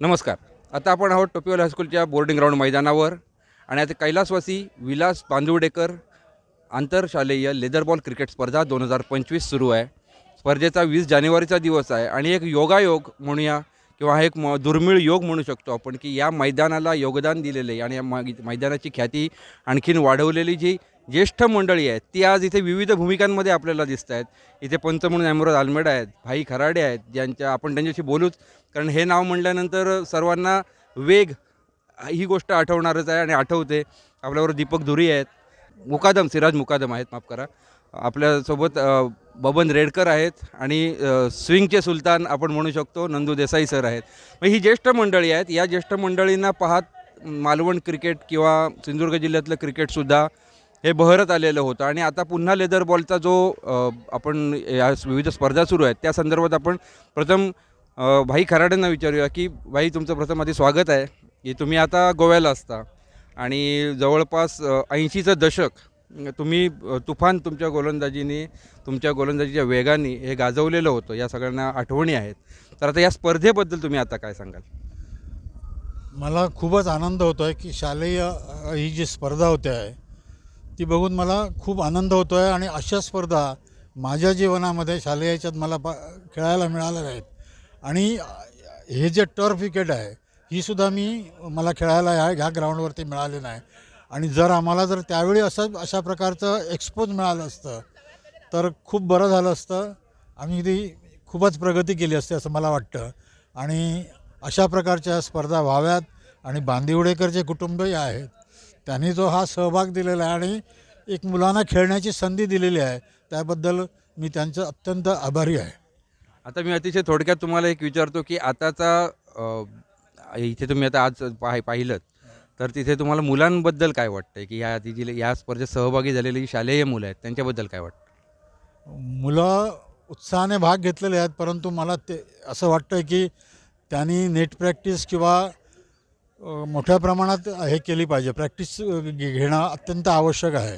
नमस्कार. आता आपण आहोत टोपीवाला हायस्कूलच्या बोर्डिंग ग्राउंड मैदानावर आणि आता कैलासवासी विलास बांदिवडेकर आंतरशालेय लेदरबॉल क्रिकेट स्पर्धा दोन हजार पंचवीस सुरू आहे. स्पर्धेचा वीस जानेवारीचा दिवस आहे आणि एक योगायोग म्हणूया किंवा हा एक म दुर्मिळ योग म्हणू शकतो आपण की या मैदानाला योगदान दिलेले आणि या मै मैदानाची ख्याती आणखीन वाढवलेली जी ज्येष्ठ मंडळी आहेत ती आज इथे विविध भूमिकांमध्ये आपल्याला दिसत आहेत. इथे पंच म्हणून अमरोज आलमेडा आहेत भाई खराडे आहेत ज्यांच्या आपण त्यांच्याशी बोलूच. कारण हे नाव म्हणल्यानंतर सर्वांना वेग ही गोष्ट आठवणारच आहे आणि आठवते. आपल्याबरोबर दीपक धुरी आहेत. मुकादम सिराज मुकादम आहेत माफ करा. आपल्यासोबत बबन रेडकर आहेत आणि स्विंगचे सुलतान आपण म्हणू शकतो नंदू देसाई सर आहेत. मग ही ज्येष्ठ मंडळी आहेत. या ज्येष्ठ मंडळींना पाहत मालवण क्रिकेट किंवा सिंधुदुर्ग जिल्ह्यातलं क्रिकेटसुद्धा हे बहरत आलेलं होतं. आणि आता पुन्हा लेदर बॉलचा जो आपण या विविध स्पर्धा सुरू आहेत त्या संदर्भात आपण प्रथम भाई खराडेंना विचारूया की भाई तुमचं प्रथम आधी स्वागत आहे. की तुम्ही आता गोव्याला असता. आणि जवळपास ऐंशीचं दशक तुम्ही तुफान तुमच्या गोलंदाजीने तुमच्या गोलंदाजीच्या वेगाने हे गाजवलेलं होतं. या सगळ्यांना आठवणी आहेत. तर आता या स्पर्धेबद्दल तुम्ही आता काय सांगाल? मला खूपच आनंद होतो आहे की शालेय ही जी स्पर्धा होते आहे ती बघून मला खूप आनंद होतो आहे आणि अशा स्पर्धा माझ्या जीवनामध्ये शालेय याच्यात मला पा खेळायला मिळाल्या आहेत. आणि हे जे टर्फ विकेट आहे ही सुद्धा मी मला खेळायला ह्या ह्या ग्राउंडवरती मिळाले नाही. आणि जर आम्हाला जर त्यावेळी असं अशा प्रकारचं एक्सपोज मिळालं असतं तर खूप बरं झालं असतं. आम्ही ती खूपच प्रगती केली असते असं मला वाटतं. आणि अशा प्रकारच्या स्पर्धा व्हाव्यात आणि बांदिवडेकर जे कुटुंबही आहेत. त्यांनी जो हा सहभाग दिलेला आहे आणि एक मुलांना खेळण्याची संधी दिलेली आहे त्याबद्दल मी त्यांचं अत्यंत आभारी आहे. आता मी अतिशय थोडक्यात तुम्हाला एक विचारतो की आताचा इथे तुम्ही आता आज पाहि पाहिलं तर तिथे तुम्हाला मुलांबद्दल काय वाटतं की ह्या आधी जी या स्पर्धेत सहभागी झालेली जी शालेय मुलं आहेत त्यांच्याबद्दल काय वाटतं? मुलं उत्साहाने भाग घेतलेले आहेत परंतु मला ते असं वाटतं की त्यांनी नेट प्रॅक्टिस किंवा मोठ्या प्रमाणात हे केली पाहिजे. प्रॅक्टिस घेणं अत्यंत आवश्यक आहे.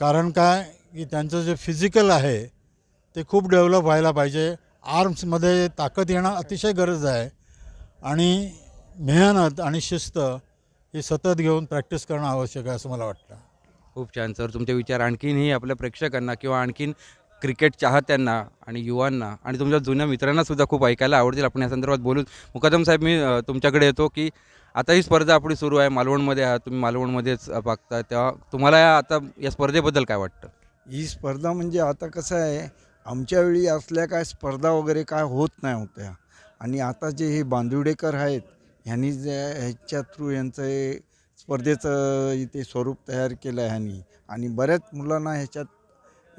कारण काय? की त्यांचं जे फिजिकल आहे ते खूप डेव्हलप व्हायला पाहिजे. आर्म्समध्ये ताकद येणं अतिशय गरज आहे. आणि मेहनत आणि शिस्त ही सतत घेऊन प्रॅक्टिस करणं आवश्यक आहे असं मला वाटतं. खूप छान सर. तुमचे विचार आणखीनही आपल्या प्रेक्षकांना किंवा आणखीन क्रिकेट चाहत्यांना आणि युवांना आणि तुमच्या जुन्या मित्रांना सुद्धा खूप ऐकायला आवडतील. आपण या संदर्भात बोलून मुकदम साहेब मी तुमच्याकडे येतो की आता ही स्पर्धा आपली सुरू आहे. मालवणमध्ये आहात तुम्ही मालवणमध्येच अ, बघता तेव्हा तुम्हाला या आता या स्पर्धेबद्दल काय वाटतं? ही स्पर्धा म्हणजे आता कसं आहे आमच्या वेळी असल्या काय स्पर्धा वगैरे काय होत नाही होत्या. आणि आता जे हे बांदिवडेकर आहेत ह्यांनी जे ह्याच्या थ्रू यांचं हे स्पर्धेचं इथे स्वरूप तयार केलं आहे ह्यांनी. आणि बऱ्याच मुलांना ह्याच्यात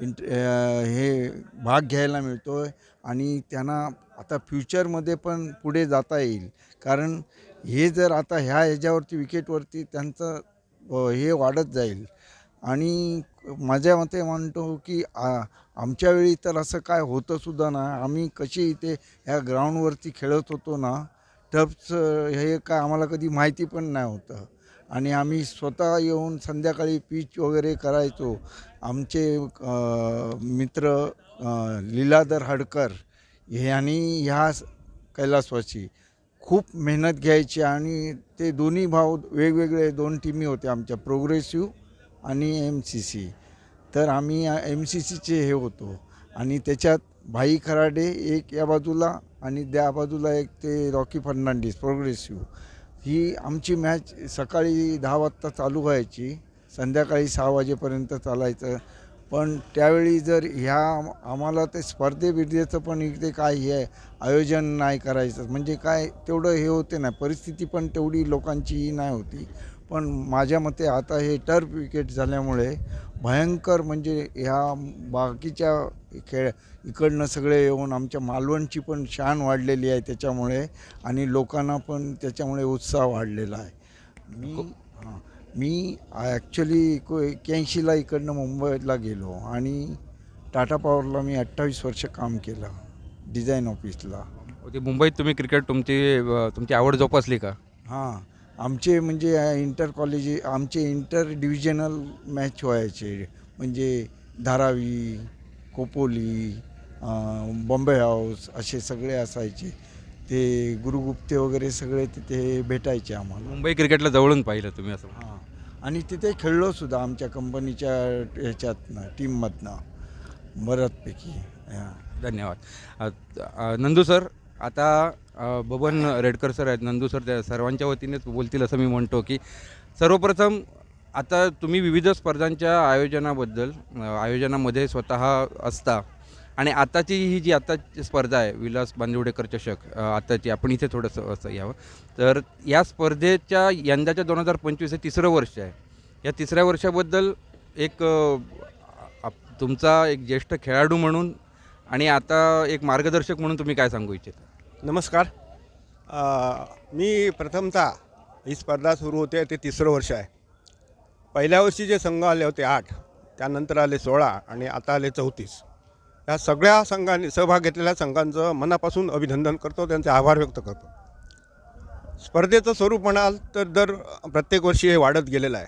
इंट हे भाग घ्यायला मिळतो आहे आणि त्यांना आता फ्युचरमध्ये पण पुढे जाता येईल. कारण हे जर आता ह्या ह्याच्यावरती विकेटवरती त्यांचं हे वाढत जाईल. आणि माझ्या मते म्हणतो की आमच्या वेळी तर असं काय होतं सुद्धा ना आम्ही कशी इथे ह्या ग्राउंडवरती खेळत होतो ना टर्फचं हे काय आम्हाला कधी माहिती पण नाही होतं. आणि आम्ही स्वतः येऊन संध्याकाळी पीच वगैरे करायचो. आमचे मित्र लीलाधर हडकर ह्यांनी ह्या स- खूप मेहनत घ्यायची आणि ते दोन्ही भाऊ वेगवेगळे दोन टीमी होते आमच्या प्रोग्रेसिव्ह आणि एम सी सी तर आम्ही एम सी सीचे हे होतो आणि त्याच्यात भाई खराडे एक या बाजूला आणि त्या बाजूला एक ते रॉकी फर्नांडिस प्रोग्रेसिव्ह. ही आमची मॅच सकाळी दहा वाजता चालू व्हायची संध्याकाळी सहा वाजेपर्यंत चालायचं. पण त्यावेळी जर ह्या आम्हाला ते स्पर्धे बिर्धेचं पण इकडे काय हे आहे, आयोजन नाही करायचं. म्हणजे काय तेवढं हे होते नाही परिस्थिती पण तेवढी लोकांची नाही होती. पण माझ्या मते आता हे टर्फ विकेट झाल्यामुळे भयंकर म्हणजे ह्या बाकीच्या खेळ इकडनं सगळे येऊन आमच्या मालवणची पण शान वाढलेली आहे त्याच्यामुळे आणि लोकांना पण त्याच्यामुळे उत्साह वाढलेला आहे. मी हां मी ॲक्च्युली एको एक्क्याऐंशीला इकडनं मुंबईला गेलो आणि टाटा पॉवरला मी अठ्ठावीस वर्ष काम केलं डिझाईन ऑफिसला. ते मुंबईत तुम्ही क्रिकेट तुमची तुमची आवड जोपासली का? हां आमचे म्हणजे इंटर कॉलेज आमचे इंटर डिव्हिजनल मॅच व्हायचे म्हणजे धारावी कोपोली बॉम्बे हाऊस असे सगळे असायचे. ते गुरुगुप्ते वगैरे सगळे तिथे भेटायचे आम्हाला. मुंबई क्रिकेटला जवळून पाहिलं तुम्ही असं हां. आणि तिथे खेळलो सुद्धा आमच्या कंपनीच्या ह्याच्यातनं टीममधनं बऱ्याचपैकी. हां. धन्यवाद. अ, अ, नंदू सर आता अ, बबन रेडकर सर आहेत. नंदू सर त्या सर्वांच्या वतीनेच बोलतील असं मी म्हणतो की सर्वप्रथम आता तुम्ही विविध स्पर्धांच्या आयोजनाबद्दल आयोजनामध्ये स्वतः असता आणि आताची ही जी आता स्पर्धा आहे विलास बांदिवडेकर चषक आताची आपण इथे थोडंसं असं यावं. तर या स्पर्धेच्या यंदाच्या दोन हजार पंचवीस हे तिसरं वर्ष आहे. या तिसऱ्या वर्षाबद्दल एक आप- तुमचा एक ज्येष्ठ खेळाडू म्हणून आणि आता एक मार्गदर्शक म्हणून तुम्ही काय सांगू इच्छिता? नमस्कार. आ, मी प्रथमतः ही स्पर्धा सुरू होते ते तिसरं वर्ष आहे. पहिल्या वर्षी जे संघ आले होते आठ त्यानंतर आले सोळा आणि आता आले चौतीस. या सगळ्या संघांनी सहभाग घेतलेल्या संघांचं मनापासून अभिनंदन करतो त्यांचे आभार व्यक्त करतो. स्पर्धेचं स्वरूप म्हणाल तर दर प्रत्येक वर्षी हे वाढत गेलेलं आहे.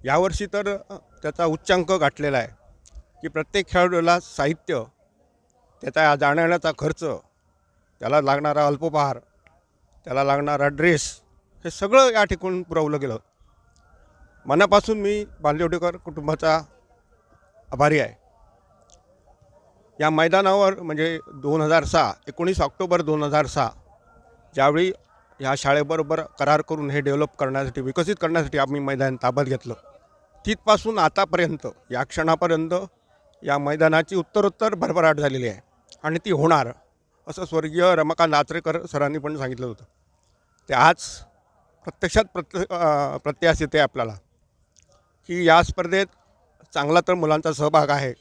यावर्षी तर त्याचा उच्चांक गाठलेला आहे की प्रत्येक खेळाडूला साहित्य त्याचा जाण्याचा खर्च त्याला लागणारा अल्पोपहार त्याला लागणारा ड्रेस हे सगळं या ठिकाणी पुरवलं गेलं मनापासून मी बालदेवडेकर कुटुंबाचा आभारी आहे. या मैदानावर म्हणजे दोन हजार सहा एकोणीस ऑक्टोबर दोन हजार सहा ज्यावेळी ह्या शाळेबरोबर करार करून हे डेव्हलप करण्यासाठी विकसित करण्यासाठी आम्ही मैदान ताब्यात घेतलं. तिथपासून आतापर्यंत या क्षणापर्यंत या मैदानाची उत्तरोत्तर भरभराट झालेली आहे आणि ती होणार असं स्वर्गीय रमाकांत आचरेकर सरांनी पण सांगितलं होतं. ते आज प्रत्यक्षात प्रत्य प्रत्यास येते आपल्याला. की या स्पर्धेत चांगला तर मुलांचा सहभाग आहे.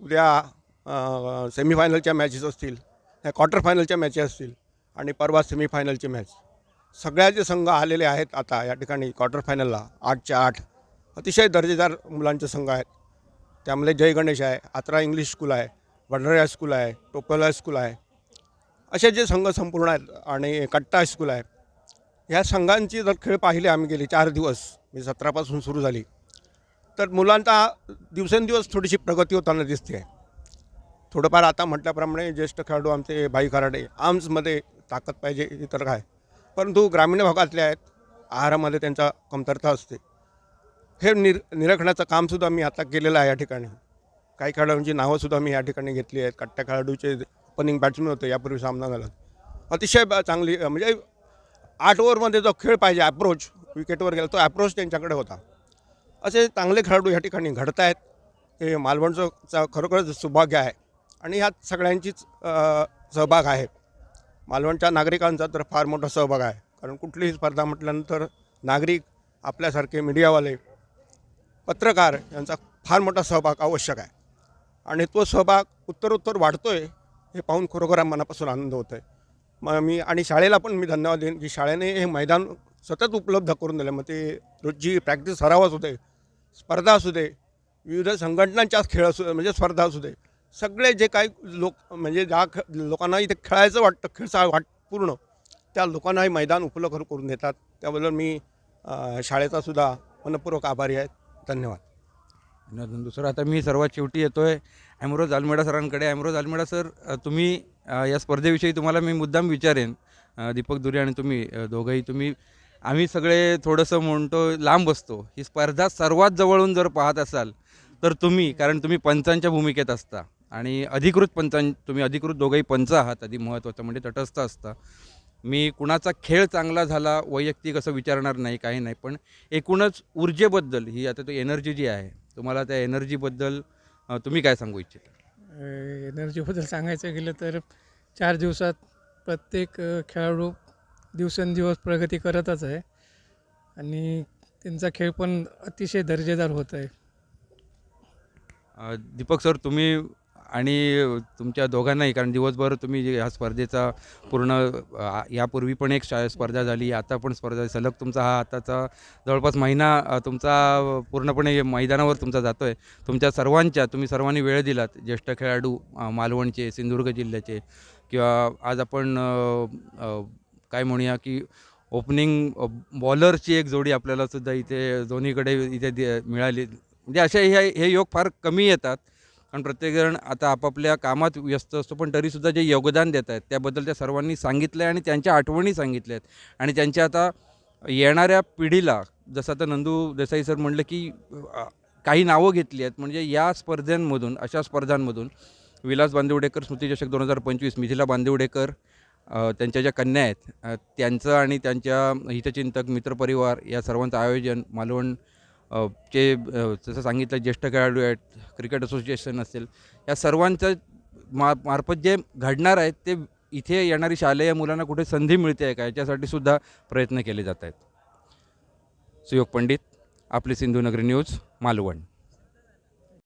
उद्या सेमीफायनलच्या मॅचेस असतील ह्या क्वार्टर फायनलच्या मॅचेस असतील आणि परवा सेमीफायनलची मॅच सगळ्या जे संघ आलेले आहेत आता या ठिकाणी क्वार्टर फायनलला आठच्या आठ अतिशय दर्जेदार मुलांचे संघ आहेत. त्यामध्ये जय गणेश आहे आत्रा इंग्लिश स्कूल आहे भंडारी हायस्कूल आहे टोपल हायस्कूल आहे. असे जे संघ संपूर्ण आहेत आणि कट्टा हायस्कूल आहे. ह्या संघांची जर खेळ पाहिले आम्ही गेले चार दिवस मी सतरापासून सुरू झाली. तर मुलांचा दिवसेंदिवस थोडीशी प्रगती होताना दिसते. थोडंफार आता म्हटल्याप्रमाणे ज्येष्ठ खेळाडू आमचे भाई खराडे आर्म्समध्ये ताकद पाहिजे इतर काय. परंतु ग्रामीण भागातले आहेत आहारामध्ये त्यांचा कमतरता असते. हे निर निरखण्याचं कामसुद्धा मी आता केलेलं आहे या ठिकाणी. काही खेळाडूंची नावंसुद्धा मी या ठिकाणी घेतली आहेत. कट्ट्या खेळाडूचे ओपनिंग बॅट्समन होते यापूर्वी सामना झाला. अतिशय ब- चांगली म्हणजे आठ ओव्हरमध्ये जो खेळ पाहिजे ॲप्रोच विकेटवर गेला तो ॲप्रोच त्यांच्याकडे होता. असे चांगले खेळाडू या ठिकाणी घडत आहेत हे मालवणचं खरोखरच सौभाग्य आहे. आणि ह्यात सगळ्यांचीच सहभाग आहे. मालवणच्या नागरिकांचा तर फार मोठा सहभाग आहे. कारण कुठलीही स्पर्धा म्हटल्यानंतर नागरिक आपल्यासारखे मीडियावाले पत्रकार यांचा फार मोठा सहभाग आवश्यक आहे. आणि तो सहभाग उत्तरोत्तर वाढतो आहे हे पाहून खरोखर मनापासून आनंद होतो आहे मग मी आणि शाळेला पण मी धन्यवाद देईन की शाळेने हे मैदान सतत उपलब्ध करून दिलं. मग ते रोजची प्रॅक्टिस सरावच होते. स्पर्धा असू दे विविध संघटनांच्या खेळ असू म्हणजे स्पर्धा असू दे सगळे जे काही लोक म्हणजे ज्या ख लोकांना इथे खेळायचं वाटतं खेळसा वाट पूर्ण त्या लोकांना हे मैदान उपलब्ध करून देतात. त्याबद्दल मी शाळेचा सुद्धा मनपूर्वक आभारी आहे. धन्यवाद. दुसरं आता मी सर्वात शेवटी येतो आहे ॲमरोज आलमेडा सरांकडे. ॲमरोज आलमेडा सर तुम्ही या स्पर्धेविषयी तुम्हाला मी मुद्दाम विचारेन. दीपक दुरे आणि तुम्ही दोघंही तुम्ही आम्ही सगळे थोडंसं म्हणतो लांब असतो ही स्पर्धा सर्वात जवळून जर पाहत असाल तर तुम्ही कारण तुम्ही पंचांच्या भूमिकेत असता आणि अधिकृत पंचां तुम्ही अधिकृत दोघंही पंच आहात आधी महत्त्वाचं म्हणजे तटस्थ असता. मी कुणाचा खेळ चांगला झाला वैयक्तिक असं विचारणार नाही काही नाही पण एकूणच ऊर्जेबद्दल ही आता तो एनर्जी जी आहे तुम्हाला त्या एनर्जीबद्दल तुम्ही काय सांगू इच्छिता? एनर्जीबद्दल सांगायचं गेलं तर चार दिवसात प्रत्येक खेळाडू दिवसेंदिवस प्रगती करतच आहे. आणि त्यांचा खेळ पण अतिशय दर्जेदार होत आहे. दीपक सर तुम्ही आणि तुमच्या दोघांनाही कारण दिवसभर तुम्ही ह्या स्पर्धेचा पूर्ण यापूर्वी पण एक शा स्पर्धा झाली आता पण स्पर्धा सलग तुमचा हा आताचा जवळपास महिना तुमचा पूर्णपणे मैदानावर तुमचा जातो आहे तुमच्या सर्वांच्या तुम्ही सर्वांनी वेळ दिलात ज्येष्ठ खेळाडू मालवणचे सिंधुदुर्ग जिल्ह्याचे किंवा आज आपण काय म्हणूया की ओपनिंग बॉलरची एक जोडी आपल्याला सुद्धा इथे दोन्हीकडे इथे दि- मिळाली. म्हणजे असे हे हे योग फार कमी येतात. कारण प्रत्येकजण आता आपापल्या कामात व्यस्त असतो पण तरीसुद्धा जे योगदान देत आहेत त्याबद्दल त्या सर्वांनी सांगितलं आहे आणि त्यांच्या आठवणी सांगितल्या आहेत आणि त्यांच्या आता येणाऱ्या पिढीला जसं आता नंदू देसाई सर म्हणलं की काही नावं घेतली आहेत म्हणजे या स्पर्धांमधून अशा स्पर्धांमधून विलास बांदिवडेकर स्मृतिचषक दोन हजार पंचवीस मिथिला बांदिवडेकर त्यांच्या ज्या कन्या आहेत त्यांचं आणि त्यांच्या हितचिंतक मित्रपरिवार या सर्वांचं आयोजन मालवण चे जसं सांगितलं ज्येष्ठ खेळाडू आहेत क्रिकेट असोसिएशन असेल या सर्वांचं मा मार्फत जे घडणार आहेत ते इथे येणारी शालेय मुलांना कुठे संधी मिळते आहे का? याच्यासाठी सुद्धा प्रयत्न केले जात आहेत. सुयोग पंडित आपली सिंधुनगरी न्यूज मालवण.